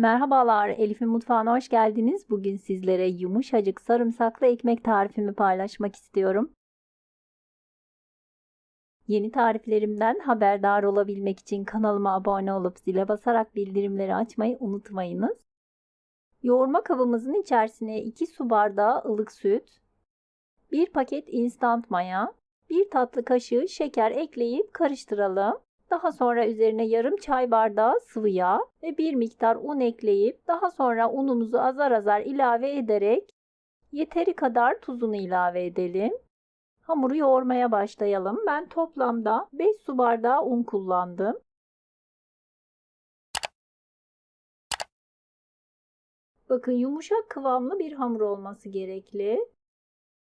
Merhabalar, Elif'in mutfağına hoş geldiniz. Bugün sizlere yumuşacık sarımsaklı ekmek tarifimi paylaşmak istiyorum. Yeni tariflerimden haberdar olabilmek için kanalıma abone olup zile basarak bildirimleri açmayı unutmayınız. Yoğurma kabımızın içerisine 2 su bardağı ılık süt, 1 paket instant maya, 1 tatlı kaşığı şeker ekleyip karıştıralım. Daha sonra üzerine yarım çay bardağı sıvı yağ ve bir miktar un ekleyip daha sonra unumuzu azar azar ilave ederek yeteri kadar tuzunu ilave edelim. Hamuru yoğurmaya başlayalım. Ben toplamda 5 su bardağı un kullandım. Bakın yumuşak kıvamlı bir hamur olması gerekli.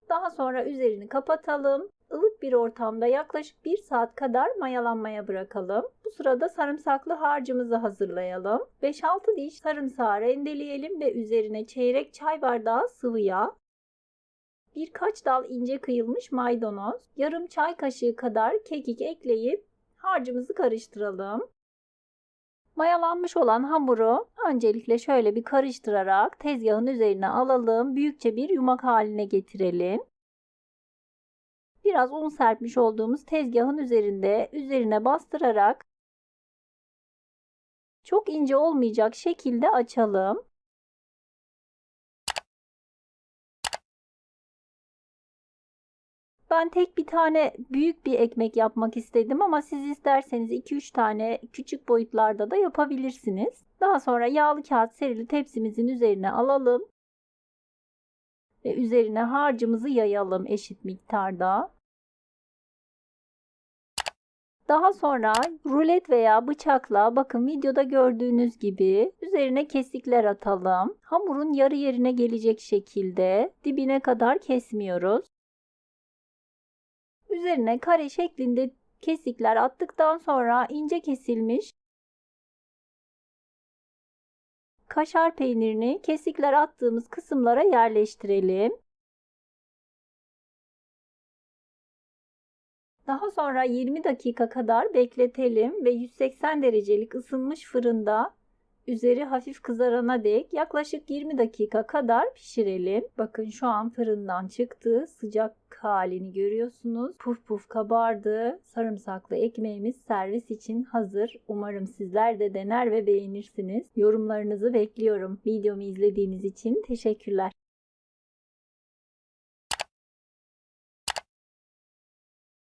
Daha sonra üzerini kapatalım. Ilık bir ortamda yaklaşık 1 saat kadar mayalanmaya bırakalım. Bu sırada sarımsaklı harcımızı hazırlayalım. 5-6 diş sarımsağı rendeleyelim ve üzerine çeyrek çay bardağı sıvı yağ, birkaç dal ince kıyılmış maydanoz, yarım çay kaşığı kadar kekik ekleyip harcımızı karıştıralım. Mayalanmış olan hamuru öncelikle şöyle bir karıştırarak tezgahın üzerine alalım. Büyükçe bir yumak haline getirelim. Biraz un serpmiş olduğumuz tezgahın üzerinde üzerine bastırarak çok ince olmayacak şekilde açalım. Ben tek bir tane büyük bir ekmek yapmak istedim ama siz isterseniz 2-3 tane küçük boyutlarda da yapabilirsiniz. Daha sonra yağlı kağıt serili tepsimizin üzerine alalım. Ve üzerine harcımızı yayalım eşit miktarda. Daha sonra rulet veya bıçakla bakın videoda gördüğünüz gibi üzerine kesikler atalım. Hamurun yarı yerine gelecek şekilde dibine kadar kesmiyoruz. Üzerine kare şeklinde kesikler attıktan sonra ince kesilmiş kaşar peynirini kesikler attığımız kısımlara yerleştirelim. Daha sonra 20 dakika kadar bekletelim ve 180 derecelik ısınmış fırında üzeri hafif kızarana dek yaklaşık 20 dakika kadar pişirelim. Bakın şu an fırından çıktı. Sıcak halini görüyorsunuz. Puf puf kabardı. Sarımsaklı ekmeğimiz servis için hazır. Umarım sizler de dener ve beğenirsiniz. Yorumlarınızı bekliyorum. Videomu izlediğiniz için teşekkürler.